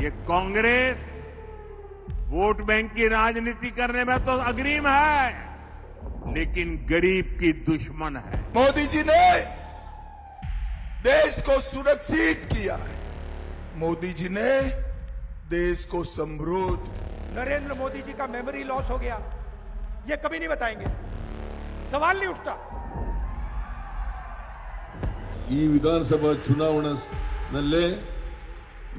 ये Congress vote bank की राजनीति करने में तो अग्रिम है लेकिन गरीब की दुश्मन है मोदी जी ने देश को सुरक्षित किया है मोदी जी ने देश को समृद्ध नरेंद्र मोदी जी का मेमोरी लॉस हो गया ये कभी नहीं बताएंगे सवाल नहीं उठता ಈ ವಿಧಾನಸಭಾ ಚುನಾವಣೆಯಲ್ಲೇ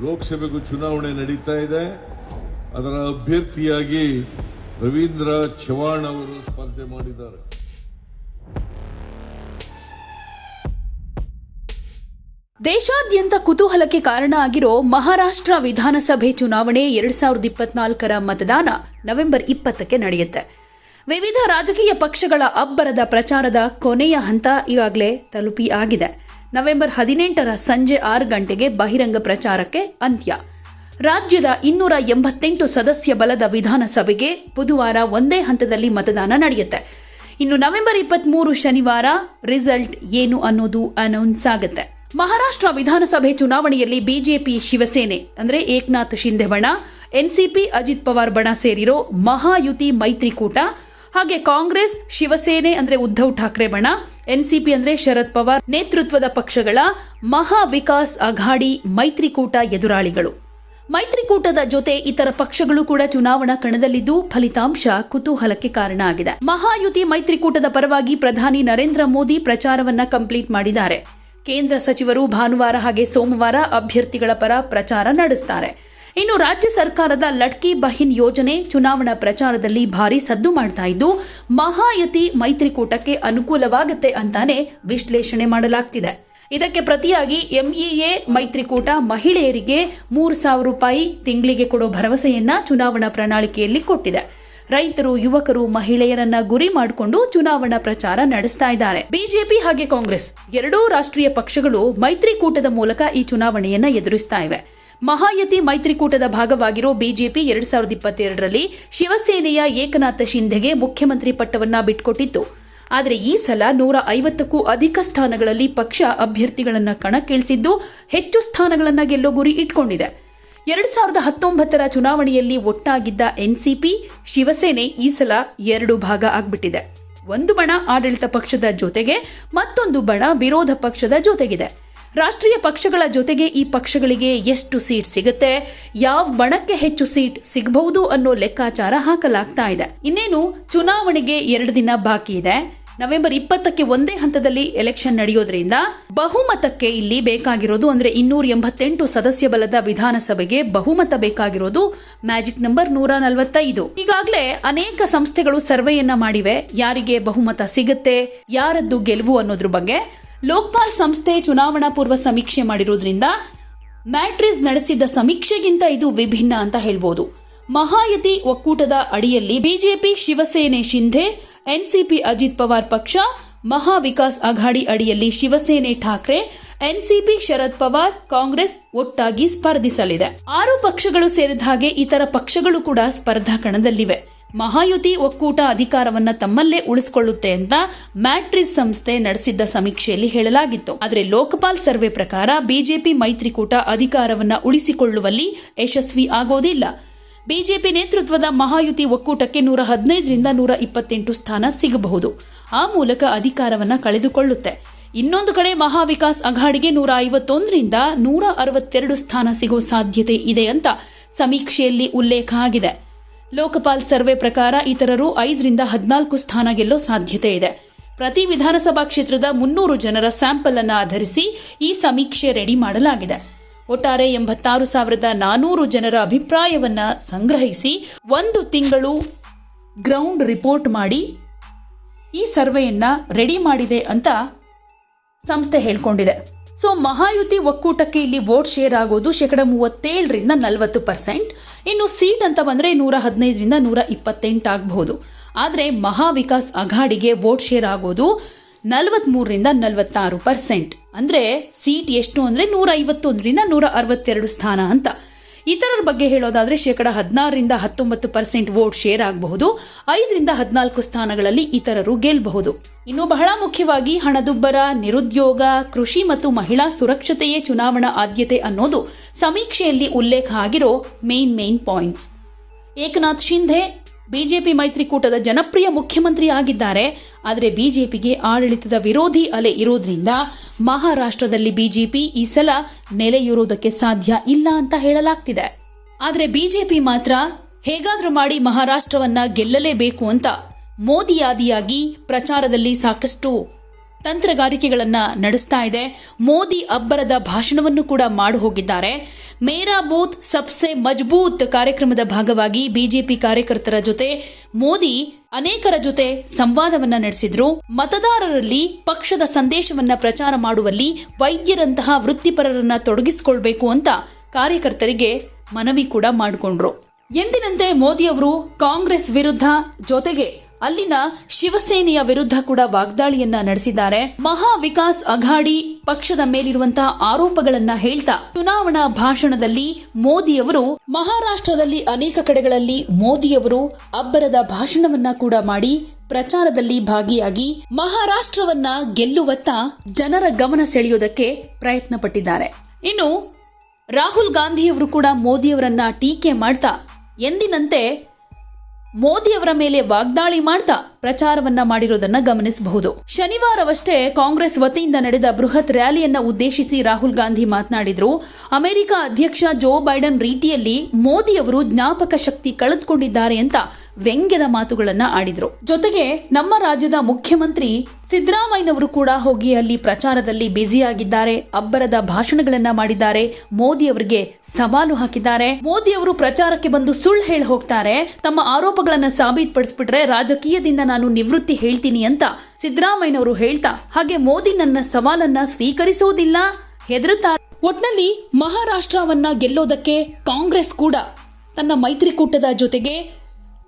ಲೋಕಸಭೆಗೂ ಚುನಾವಣೆ ನಡೀತಾ ಇದೆ. ಅದರ ಅಭ್ಯರ್ಥಿಯಾಗಿ ರವೀಂದ್ರ ಚವಾಣ್ ಅವರು ಸ್ಪರ್ಧೆ ಮಾಡಿದ್ದಾರೆ. ದೇಶಾದ್ಯಂತ ಕುತೂಹಲಕ್ಕೆ ಕಾರಣ ಆಗಿರೋ ಮಹಾರಾಷ್ಟ್ರ ವಿಧಾನಸಭೆ ಚುನಾವಣೆ ಎರಡ್ ಸಾವಿರದ ಇಪ್ಪತ್ನಾಲ್ಕರ ಮತದಾನ ನವೆಂಬರ್ ಇಪ್ಪತ್ತಕ್ಕೆ ನಡೆಯುತ್ತೆ. ವಿವಿಧ ರಾಜಕೀಯ ಪಕ್ಷಗಳ ಅಬ್ಬರದ ಪ್ರಚಾರದ ಕೊನೆಯ ಹಂತ ಈಗಾಗಲೇ ತಲುಪಿ ಆಗಿದೆ ನವೆಂಬರ್ ಹದಿನೆಂಟರ ಸಂಜೆ ಆರು ಗಂಟೆಗೆ ಬಹಿರಂಗ ಪ್ರಚಾರಕ್ಕೆ ಅಂತ್ಯ. ರಾಜ್ಯದ ಇನ್ನೂರ ಎಂಬತ್ತೆಂಟು ಸದಸ್ಯ ಬಲದ ವಿಧಾನಸಭೆಗೆ ಬುಧವಾರ ಒಂದೇ ಹಂತದಲ್ಲಿ ಮತದಾನ ನಡೆಯುತ್ತೆ. ಇನ್ನು ನವೆಂಬರ್ ಇಪ್ಪತ್ಮೂರು ಶನಿವಾರ ರಿಸಲ್ಟ್ ಏನು ಅನ್ನೋದು ಅನೌನ್ಸ್ ಆಗುತ್ತೆ. ಮಹಾರಾಷ್ಟ್ರ ವಿಧಾನಸಭೆ ಚುನಾವಣೆಯಲ್ಲಿ ಬಿಜೆಪಿ ಶಿವಸೇನೆ, ಅಂದರೆ ಏಕನಾಥ್ ಶಿಂದೆ ಬಣ ಎನ್ಸಿಪಿ ಅಜಿತ್ ಪವಾರ್ ಬಣ ಸೇರಿರೋ ಮಹಾಯುತಿ ಮೈತ್ರಿಕೂಟ ಹಾಗೆ ಕಾಂಗ್ರೆಸ್, ಶಿವಸೇನೆ ಅಂದ್ರೆ ಉದ್ಧವ್ ಠಾಕ್ರೆ ಬಣ, ಎನ್ಸಿಪಿ ಅಂದ್ರೆ ಶರದ್ ಪವಾರ್ ನೇತೃತ್ವದ ಪಕ್ಷಗಳ ಮಹಾ ವಿಕಾಸ್ ಅಘಾಡಿ ಮೈತ್ರಿಕೂಟ ಎದುರಾಳಿಗಳು. ಮೈತ್ರಿಕೂಟದ ಜೊತೆ ಇತರ ಪಕ್ಷಗಳು ಕೂಡ ಚುನಾವಣಾ ಕಣದಲ್ಲಿದ್ದು ಫಲಿತಾಂಶ ಕುತೂಹಲಕ್ಕೆ ಕಾರಣ ಆಗಿದೆ. ಮಹಾಯುತಿ ಮೈತ್ರಿಕೂಟದ ಪರವಾಗಿ ಪ್ರಧಾನಿ ನರೇಂದ್ರ ಮೋದಿ ಪ್ರಚಾರವನ್ನ ಕಂಪ್ಲೀಟ್ ಮಾಡಿದ್ದಾರೆ. ಕೇಂದ್ರ ಸಚಿವರು ಭಾನುವಾರ ಹಾಗೆ ಸೋಮವಾರ ಅಭ್ಯರ್ಥಿಗಳ ಪರ ಪ್ರಚಾರ ನಡೆಸುತ್ತಾರೆ ಇನ್ನು ರಾಜ್ಯ ಸರ್ಕಾರದ ಲಡ್ಕಿ ಬಹಿನ್ ಯೋಜನೆ ಚುನಾವಣಾ ಪ್ರಚಾರದಲ್ಲಿ ಭಾರಿ ಸದ್ದು ಮಾಡ್ತಾ ಇದ್ದು, ಮಹಾಯತಿ ಮೈತ್ರಿಕೂಟಕ್ಕೆ ಅನುಕೂಲವಾಗುತ್ತೆ ಅಂತಾನೆ ವಿಶ್ಲೇಷಣೆ ಮಾಡಲಾಗ್ತಿದೆ. ಇದಕ್ಕೆ ಪ್ರತಿಯಾಗಿ ಎಂಇಎ ಮೈತ್ರಿಕೂಟ ಮಹಿಳೆಯರಿಗೆ ಮೂರು ಸಾವಿರ ರೂಪಾಯಿ ತಿಂಗಳಿಗೆ ಕೊಡೋ ಭರವಸೆಯನ್ನ ಚುನಾವಣಾ ಪ್ರಣಾಳಿಕೆಯಲ್ಲಿ ಕೊಟ್ಟಿದೆ. ರೈತರು, ಯುವಕರು, ಮಹಿಳೆಯರನ್ನ ಗುರಿ ಮಾಡಿಕೊಂಡು ಚುನಾವಣಾ ಪ್ರಚಾರ ನಡೆಸ್ತಾ ಇದ್ದಾರೆ. ಬಿಜೆಪಿ ಹಾಗೆ ಕಾಂಗ್ರೆಸ್ ಎರಡೂ ರಾಷ್ಟ್ರೀಯ ಪಕ್ಷಗಳು ಮೈತ್ರಿಕೂಟದ ಮೂಲಕ ಈ ಚುನಾವಣೆಯನ್ನ ಎದುರಿಸ್ತಾ ಇವೆ. ಮಹಾಯತಿ ಮೈತ್ರಿಕೂಟದ ಭಾಗವಾಗಿರೋ ಬಿಜೆಪಿ ಎರಡ್ ಸಾವಿರದ ಇಪ್ಪತ್ತೆರಡರಲ್ಲಿ ಶಿವಸೇನೆಯ ಏಕನಾಥ ಶಿಂಧೆಗೆ ಮುಖ್ಯಮಂತ್ರಿ ಪಟ್ಟವನ್ನ ಬಿಟ್ಕೊಟ್ಟಿತ್ತು. ಆದರೆ ಈ ಸಲ ನೂರ ಐವತ್ತಕ್ಕೂ ಅಧಿಕ ಸ್ಥಾನಗಳಲ್ಲಿ ಪಕ್ಷ ಅಭ್ಯರ್ಥಿಗಳನ್ನ ಕಣಕ್ಕಿಳಿಸಿದ್ದು ಹೆಚ್ಚು ಸ್ಥಾನಗಳನ್ನ ಗೆಲ್ಲೋ ಗುರಿ ಇಟ್ಕೊಂಡಿದೆ. ಎರಡ್ ಸಾವಿರದ ಹತ್ತೊಂಬತ್ತರ ಚುನಾವಣೆಯಲ್ಲಿ ಒಟ್ಟಾಗಿದ್ದ ಎನ್ಸಿಪಿ, ಶಿವಸೇನೆ ಈ ಸಲ ಎರಡು ಭಾಗ ಆಗ್ಬಿಟ್ಟಿದೆ. ಒಂದು ಬಣ ಆಡಳಿತ ಪಕ್ಷದ ಜೊತೆಗೆ ಮತ್ತೊಂದು ಬಣ ವಿರೋಧ ಪಕ್ಷದ ಜೊತೆಗಿದೆ. ರಾಷ್ಟ್ರೀಯ ಪಕ್ಷಗಳ ಜೊತೆಗೆ ಈ ಪಕ್ಷಗಳಿಗೆ ಎಷ್ಟು ಸೀಟ್ ಸಿಗುತ್ತೆ, ಯಾವ ಬಣಕ್ಕೆ ಹೆಚ್ಚು ಸೀಟ್ ಸಿಗಬಹುದು ಅನ್ನೋ ಲೆಕ್ಕಾಚಾರ ಹಾಕಲಾಗ್ತಾ ಇದೆ. ಇನ್ನೇನು, ಚುನಾವಣೆಗೆ ಎರಡು ದಿನ ಬಾಕಿ ಇದೆ. ನವೆಂಬರ್ ಇಪ್ಪತ್ತಕ್ಕೆ ಒಂದೇ ಹಂತದಲ್ಲಿ ಎಲೆಕ್ಷನ್ ನಡೆಯೋದ್ರಿಂದ ಬಹುಮತಕ್ಕೆ ಇಲ್ಲಿ ಬೇಕಾಗಿರೋದು ಅಂದ್ರೆ ಇನ್ನೂರ ಎಂಬತ್ತೆಂಟು ಸದಸ್ಯ ಬಲದ ವಿಧಾನಸಭೆಗೆ ಬಹುಮತ ಬೇಕಾಗಿರೋದು ಮ್ಯಾಜಿಕ್ ನಂಬರ್ ನೂರ ನಲವತ್ತೈದು. ಈಗಾಗಲೇ ಅನೇಕ ಸಂಸ್ಥೆಗಳು ಸರ್ವೆಯನ್ನ ಮಾಡಿವೆ. ಯಾರಿಗೆ ಬಹುಮತ ಸಿಗುತ್ತೆ, ಯಾರದ್ದು ಗೆಲುವು ಅನ್ನೋದ್ರ ಬಗ್ಗೆ ಲೋಕ್ಪಾಲ್ ಸಂಸ್ಥೆ ಚುನಾವಣಾ ಪೂರ್ವ ಸಮೀಕ್ಷೆ ಮಾಡಿರೋದ್ರಿಂದ ಮ್ಯಾಟ್ರಿಸ್ ನಡೆಸಿದ್ದ ಸಮೀಕ್ಷೆಗಿಂತ ಇದು ವಿಭಿನ್ನ ಅಂತ ಹೇಳ್ಬೋದು. ಮಹಾಯತಿ ಒಕ್ಕೂಟದ ಅಡಿಯಲ್ಲಿ ಬಿಜೆಪಿ, ಶಿವಸೇನೆ, ಶಿಂಧೆ, ಎನ್ಸಿಪಿ ಅಜಿತ್ ಪವಾರ್ ಪಕ್ಷ, ಮಹಾವಿಕಾಸ್ ಅಘಾಡಿ ಅಡಿಯಲ್ಲಿ ಶಿವಸೇನೆ, ಠಾಕ್ರೆ, ಎನ್ಸಿಪಿ ಶರದ್ ಪವಾರ್ ಕಾಂಗ್ರೆಸ್ ಒಟ್ಟಾಗಿ ಸ್ಪರ್ಧಿಸಲಿದೆ. ಆರು ಪಕ್ಷಗಳು ಸೇರಿದ ಹಾಗೆ ಇತರ ಪಕ್ಷಗಳು ಕೂಡ ಸ್ಪರ್ಧಾ ಕಣದಲ್ಲಿವೆ. ಮಹಾಯುತಿ ಒಕ್ಕೂಟ ಅಧಿಕಾರವನ್ನ ತಮ್ಮಲ್ಲೇ ಉಳಿಸಿಕೊಳ್ಳುತ್ತೆ ಅಂತ ಮ್ಯಾಟ್ರಿಸ್ ಸಂಸ್ಥೆ ನಡೆಸಿದ್ದ ಸಮೀಕ್ಷೆಯಲ್ಲಿ ಹೇಳಲಾಗಿತ್ತು. ಆದರೆ ಲೋಕಪಾಲ್ ಸರ್ವೆ ಪ್ರಕಾರ ಬಿಜೆಪಿ ಮೈತ್ರಿಕೂಟ ಅಧಿಕಾರವನ್ನ ಉಳಿಸಿಕೊಳ್ಳುವಲ್ಲಿ ಯಶಸ್ವಿ ಆಗೋದಿಲ್ಲ. ಬಿಜೆಪಿ ನೇತೃತ್ವದ ಮಹಾಯುತಿ ಒಕ್ಕೂಟಕ್ಕೆ ನೂರ ಹದಿನೈದರಿಂದ ನೂರ ಇಪ್ಪತ್ತೆಂಟು ಸ್ಥಾನ ಸಿಗಬಹುದು. ಆ ಮೂಲಕ ಅಧಿಕಾರವನ್ನ ಕಳೆದುಕೊಳ್ಳುತ್ತೆ. ಇನ್ನೊಂದು ಕಡೆ ಮಹಾವಿಕಾಸ್ ಅಘಾಡಿಗೆ ನೂರ ಐವತ್ತೊಂದರಿಂದ ನೂರ ಅರವತ್ತೆರಡು ಸ್ಥಾನ ಸಿಗೋ ಸಾಧ್ಯತೆ ಇದೆ ಅಂತ ಸಮೀಕ್ಷೆಯಲ್ಲಿ ಉಲ್ಲೇಖ ಆಗಿದೆ. ಲೋಕಪಾಲ್ ಸರ್ವೆ ಪ್ರಕಾರ ಇತರರು ಐದರಿಂದ ಹದಿನಾಲ್ಕು ಸ್ಥಾನ ಗೆಲ್ಲೋ ಸಾಧ್ಯತೆ ಇದೆ. ಪ್ರತಿ ವಿಧಾನಸಭಾ ಕ್ಷೇತ್ರದ ಮುನ್ನೂರು ಜನರ ಸ್ಯಾಂಪಲ್ ಅನ್ನು ಆಧರಿಸಿ ಈ ಸಮೀಕ್ಷೆ ರೆಡಿ ಮಾಡಲಾಗಿದೆ. ಒಟ್ಟಾರೆ ಎಂಬತ್ತಾರು ಸಾವಿರದ ನಾನೂರು ಜನರ ಅಭಿಪ್ರಾಯವನ್ನ ಸಂಗ್ರಹಿಸಿ ಒಂದು ತಿಂಗಳು ಗ್ರೌಂಡ್ ರಿಪೋರ್ಟ್ ಮಾಡಿ ಈ ಸರ್ವೆಯನ್ನ ರೆಡಿ ಮಾಡಿದೆ ಅಂತ ಸಂಸ್ಥೆ ಹೇಳ್ಕೊಂಡಿದೆ. ಸೊ ಮಹಾಯುತಿ ಒಕ್ಕೂಟಕ್ಕೆ ಇಲ್ಲಿ ವೋಟ್ ಶೇರ್ ಆಗೋದು ಶೇಕಡ ಮೂವತ್ತೇಳರಿಂದ ನಲವತ್ತು ಪರ್ಸೆಂಟ್ ಇನ್ನು ಸೀಟ್ ಅಂತ ಬಂದ್ರೆ ನೂರ ಹದಿನೈದರಿಂದ ನೂರ ಇಪ್ಪತ್ತೆಂಟು ಆಗಬಹುದು. ಆದರೆ ಮಹಾವಿಕಾಸ್ ಅಘಾಡಿಗೆ ವೋಟ್ ಶೇರ್ ಆಗೋದು ನಲವತ್ತ್ಮೂರರಿಂದ ನಲವತ್ತಾರು ಪರ್ಸೆಂಟ್ ಅಂದ್ರೆ ಸೀಟ್ ಎಷ್ಟು ಅಂದ್ರೆ ನೂರ ಐವತ್ತೊಂದರಿಂದ ನೂರ ಅರವತ್ತೆರಡು ಸ್ಥಾನ ಅಂತ. ಇತರರ ಬಗ್ಗೆ ಹೇಳೋದಾದ್ರೆ ಶೇಕಡ ಹದಿನಾರರಿಂದ ಹತ್ತೊಂಬತ್ತು ಪರ್ಸೆಂಟ್ ವೋಟ್ ಶೇರ್ ಆಗಬಹುದು. ಐದರಿಂದ ಹದಿನಾಲ್ಕು ಸ್ಥಾನಗಳಲ್ಲಿ ಇತರರು ಗೆಲ್ಲಬಹುದು ಇನ್ನು ಬಹಳ ಮುಖ್ಯವಾಗಿ ಹಣದುಬ್ಬರ, ನಿರುದ್ಯೋಗ, ಕೃಷಿ ಮತ್ತು ಮಹಿಳಾ ಸುರಕ್ಷತೆಯೇ ಚುನಾವಣಾ ಆದ್ಯತೆ ಅನ್ನೋದು ಸಮೀಕ್ಷೆಯಲ್ಲಿ ಉಲ್ಲೇಖ ಆಗಿರೋ main main points. Eknath Shinde BJP ಮೈತ್ರಿಕೂಟದ ಜನಪ್ರಿಯ ಮುಖ್ಯಮಂತ್ರಿ ಆಗಿದ್ದಾರೆ. ಆದರೆ ಬಿಜೆಪಿಗೆ ಆಡಳಿತದ ವಿರೋಧಿ ಅಲೆ ಇರೋದ್ರಿಂದ ಮಹಾರಾಷ್ಟ್ರದಲ್ಲಿ ಬಿಜೆಪಿ ಈ ಸಲ ನೆಲೆಯೂರೋದಕ್ಕೆ ಸಾಧ್ಯ ಇಲ್ಲ ಅಂತ ಹೇಳಲಾಗ್ತಿದೆ. ಆದರೆ ಬಿಜೆಪಿ ಮಾತ್ರ ಹೇಗಾದರೂ ಮಾಡಿ ಮಹಾರಾಷ್ಟ್ರವನ್ನ ಗೆಲ್ಲಲೇಬೇಕು ಅಂತ ಮೋದಿಯಾದಿಯಾಗಿ ಪ್ರಚಾರದಲ್ಲಿ ಸಾಕಷ್ಟು ತಂತ್ರಗಾರಿಕೆಗಳನ್ನ ನಡೆಸ್ತಾ ಇದೆ. ಮೋದಿ ಅಬ್ಬರದ ಭಾಷಣವನ್ನು ಕೂಡ ಮಾಡಿ ಹೋಗಿದ್ದಾರೆ. ಮೇರಾ ಬೂತ್ ಸಬ್ಸೆ ಮಜ್ಬೂತ್ ಕಾರ್ಯಕ್ರಮದ ಭಾಗವಾಗಿ ಬಿಜೆಪಿ ಕಾರ್ಯಕರ್ತರ ಜೊತೆ ಮೋದಿ ಅನೇಕರ ಜೊತೆ ಸಂವಾದವನ್ನ ನಡೆಸಿದ್ರು. ಮತದಾರರಲ್ಲಿ ಪಕ್ಷದ ಸಂದೇಶವನ್ನ ಪ್ರಚಾರ ಮಾಡುವಲ್ಲಿ ವೈದ್ಯರಂತಹ ವೃತ್ತಿಪರರನ್ನ ತೊಡಗಿಸಿಕೊಳ್ಬೇಕು ಅಂತ ಕಾರ್ಯಕರ್ತರಿಗೆ ಮನವಿ ಕೂಡ ಮಾಡಿಕೊಂಡ್ರು. ಎಂದಿನಂತೆ ಮೋದಿ ಅವರು ಕಾಂಗ್ರೆಸ್ ವಿರುದ್ಧ ಜೊತೆಗೆ ಅಲ್ಲಿನ ಶಿವಸೇನೆಯ ವಿರುದ್ಧ ಕೂಡ ವಾಗ್ದಾಳಿಯನ್ನ ನಡೆಸಿದ್ದಾರೆ. ಮಹಾ ವಿಕಾಸ್ ಅಘಾಡಿ ಪಕ್ಷದ ಮೇಲಿರುವಂತಹ ಆರೋಪಗಳನ್ನ ಹೇಳ್ತಾ ಚುನಾವಣಾ ಭಾಷಣದಲ್ಲಿ ಮೋದಿಯವರು ಮಹಾರಾಷ್ಟ್ರದಲ್ಲಿ ಅನೇಕ ಕಡೆಗಳಲ್ಲಿ ಮೋದಿಯವರು ಅಬ್ಬರದ ಭಾಷಣವನ್ನ ಕೂಡ ಮಾಡಿ ಪ್ರಚಾರದಲ್ಲಿ ಭಾಗಿಯಾಗಿ ಮಹಾರಾಷ್ಟ್ರವನ್ನ ಗೆಲ್ಲುವತ್ತ ಜನರ ಗಮನ ಸೆಳೆಯೋದಕ್ಕೆ ಪ್ರಯತ್ನ ಪಟ್ಟಿದ್ದಾರೆ ಇನ್ನು ರಾಹುಲ್ ಗಾಂಧಿಯವರು ಕೂಡ ಮೋದಿಯವರನ್ನ ಟೀಕೆ ಮಾಡ್ತಾ ಎಂದಿನಂತೆ ಮೋದಿಯವರ ಮೇಲೆ ವಾಗ್ದಾಳಿ ಮಾಡ್ತಾ ಪ್ರಚಾರವನ್ನ ಮಾಡಿರೋದನ್ನ ಗಮನಿಸಬಹುದು. ಶನಿವಾರವಷ್ಟೇ ಕಾಂಗ್ರೆಸ್ ವತಿಯಿಂದ ನಡೆದ ಬೃಹತ್ ರ್ಯಾಲಿಯನ್ನ ಉದ್ದೇಶಿಸಿ ರಾಹುಲ್ ಗಾಂಧಿ ಮಾತನಾಡಿದ್ರು. ಅಮೆರಿಕ ಅಧ್ಯಕ್ಷ ಜೋ ಬೈಡನ್ ರೀತಿಯಲ್ಲಿ ಮೋದಿಯವರು ಜ್ಞಾಪಕ ಶಕ್ತಿ ಕಳೆದುಕೊಂಡಿದ್ದಾರೆ ಅಂತ ವ್ಯಂಗ್ಯದ ಮಾತುಗಳನ್ನ ಆಡಿದ್ರು. ಜೊತೆಗೆ ನಮ್ಮ ರಾಜ್ಯದ ಮುಖ್ಯಮಂತ್ರಿ ಸಿದ್ದರಾಮಯ್ಯನವರು ಕೂಡ ಹೋಗಿ ಅಲ್ಲಿ ಪ್ರಚಾರದಲ್ಲಿ ಬ್ಯುಸಿಯಾಗಿದ್ದಾರೆ. ಅಬ್ಬರದ ಭಾಷಣಗಳನ್ನ ಮಾಡಿದ್ದಾರೆ. ಮೋದಿ ಅವರಿಗೆ ಸವಾಲು ಹಾಕಿದ್ದಾರೆ. ಮೋದಿ ಅವರು ಪ್ರಚಾರಕ್ಕೆ ಬಂದು ಸುಳ್ಳು ಹೇಳಿ ಹೋಗ್ತಾರೆ. ತಮ್ಮ ಆರೋಪಗಳನ್ನ ಸಾಬೀತುಪಡಿಸ್ಬಿಟ್ರೆ ರಾಜಕೀಯದಿಂದ ನಾನು ನಿವೃತ್ತಿ ಹೇಳ್ತೀನಿ ಅಂತ ಸಿದ್ದರಾಮಯ್ಯನವರು ಹೇಳ್ತಾ, ಹಾಗೆ ಮೋದಿ ನನ್ನ ಸವಾಲನ್ನ ಸ್ವೀಕರಿಸೋದಿಲ್ಲ ಹೆದರುತ್ತಾರೆ ಒಟ್ನಲ್ಲಿ ಮಹಾರಾಷ್ಟ್ರವನ್ನ ಗೆಲ್ಲೋದಕ್ಕೆ ಕಾಂಗ್ರೆಸ್ ಕೂಡ ತನ್ನ ಮೈತ್ರಿಕೂಟದ ಜೊತೆಗೆ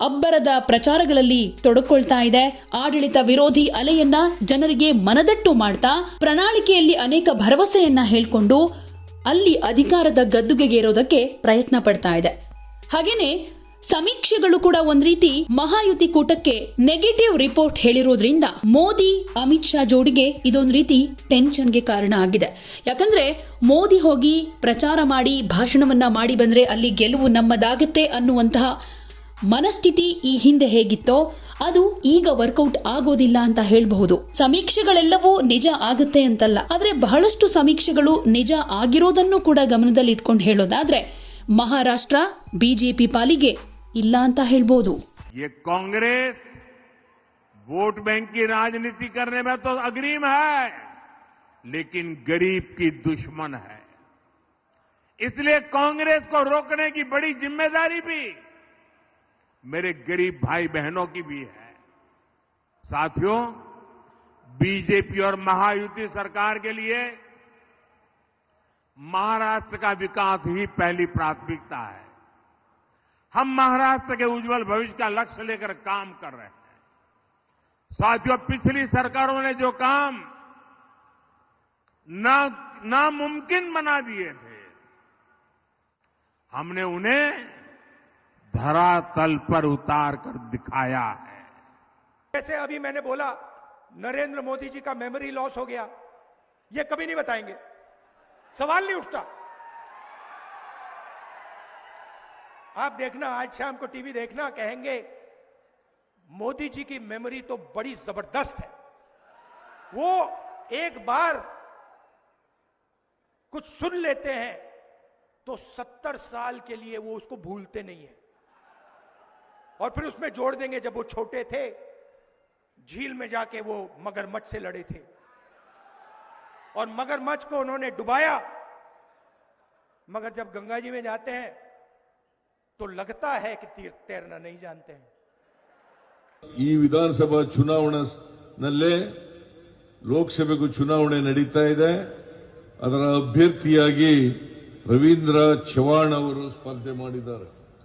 ಅಬ್ಬರದ ಪ್ರಚಾರಗಳಲ್ಲಿ ತೊಡಕೊಳ್ತಾ ಇದೆ. ಆಡಳಿತ ವಿರೋಧಿ ಅಲೆಯನ್ನ ಜನರಿಗೆ ಮನದಟ್ಟು ಮಾಡ್ತಾ, ಪ್ರಣಾಳಿಕೆಯಲ್ಲಿ ಅನೇಕ ಭರವಸೆಯನ್ನ ಹೇಳ್ಕೊಂಡು ಅಲ್ಲಿ ಅಧಿಕಾರದ ಗದ್ದುಗೆಗೇರೋದಕ್ಕೆ ಪ್ರಯತ್ನ ಪಡ್ತಾ ಇದೆ. ಹಾಗೇನೆ ಸಮೀಕ್ಷೆಗಳು ಕೂಡ ಒಂದ್ ರೀತಿ ಮಹಾಯುತಿ ಕೂಟಕ್ಕೆ ನೆಗೆಟಿವ್ ರಿಪೋರ್ಟ್ ಹೇಳಿರೋದ್ರಿಂದ ಮೋದಿ, ಅಮಿತ್ ಶಾ ಜೋಡಿಗೆ ಇದೊಂದ್ ರೀತಿ ಟೆನ್ಷನ್ಗೆ ಕಾರಣ ಆಗಿದೆ. ಯಾಕಂದ್ರೆ ಮೋದಿ ಹೋಗಿ ಪ್ರಚಾರ ಮಾಡಿ, ಭಾಷಣವನ್ನ ಮಾಡಿ ಬಂದ್ರೆ ಅಲ್ಲಿ ಗೆಲುವು ನಮ್ಮದಾಗತ್ತೆ ಅನ್ನುವಂತಹ ಮನಸ್ಥಿತಿ ಈ ಹಿಂದೆ ಹೇಗಿತ್ತೋ ಅದು ಈಗ ವರ್ಕೌಟ್ ಆಗೋದಿಲ್ಲ ಅಂತ ಹೇಳಬಹುದು. ಸಮೀಕ್ಷೆಗಳೆಲ್ಲವೂ ನಿಜ ಆಗುತ್ತೆ ಅಂತಲ್ಲ. ಆದ್ರೆ ಬಹಳಷ್ಟು ಸಮೀಕ್ಷೆಗಳು ನಿಜ ಆಗಿರೋದನ್ನು ಕೂಡ ಗಮನದಲ್ಲಿ ಇಟ್ಕೊಂಡು ಹೇಳೋದಾದ್ರೆ ಮಹಾರಾಷ್ಟ್ರ, ಬಿಜೆಪಿ ಪಾಲಿಗೆ ಇಲ್ಲ ಅಂತ ಹೇಳ್ಬೋದು ये कांग्रेस वोट बैंक की राजनीति करने में तो अग्रिम है लेकिन गरीब की दुश्मन है इसलिए कांग्रेस को रोकने की बड़ी जिम्मेदारी भी मेरे गरीब भाई बहनों की भी है साथियों बीजेपी और महायुति सरकार के लिए महाराष्ट्र का विकास ही पहली प्राथमिकता है हम महाराष्ट्र के उज्जवल भविष्य का लक्ष्य लेकर काम कर रहे हैं। साथियों, पिछली सरकारों ने जो काम ना, नामुमकिन बना दिए थे, हमने उन्हें धरातल पर उतार कर दिखाया है। जैसे अभी मैंने बोला, नरेंद्र मोदी जी का मेमोरी लॉस हो गया। ये कभी नहीं बताएँगे। सवाल नहीं उठता। आप देखना, आज शाम को टीवी देखना, कहेंगे, मोदी जी की मेमोरी तो बड़ी ज़बरदस्त है। वो एक बार कुछ सुन लेते हैं तो सत्तर साल के लिए वो उसको भूलते नहीं है। और फिर उसमें जोड़ देंगे, जब वो छोटे थे, झील में जाके वो मगरमच्छ से लड़े थे। और मगरमच्छ को उन्होंने डुबाया। मगर जब गंगा जी में जाते हैं तो लगता है कि तीर तैरना नहीं जानते हैं ಈ ವಿಧಾನಸಭಾ ಚುನಾವಣೆನಲ್ಲೇ ಲೋಕಸಭೆಗೂ ಚುನಾವಣೆ ನಡೀತಾ ಇದೆ ಅದರ ಅಭ್ಯರ್ಥಿಯಾಗಿ ರವೀಂದ್ರ ಚವಾಣ್ ಅವರು ಸ್ಪರ್ಧೆ ಮಾಡಿದ್ದಾರೆ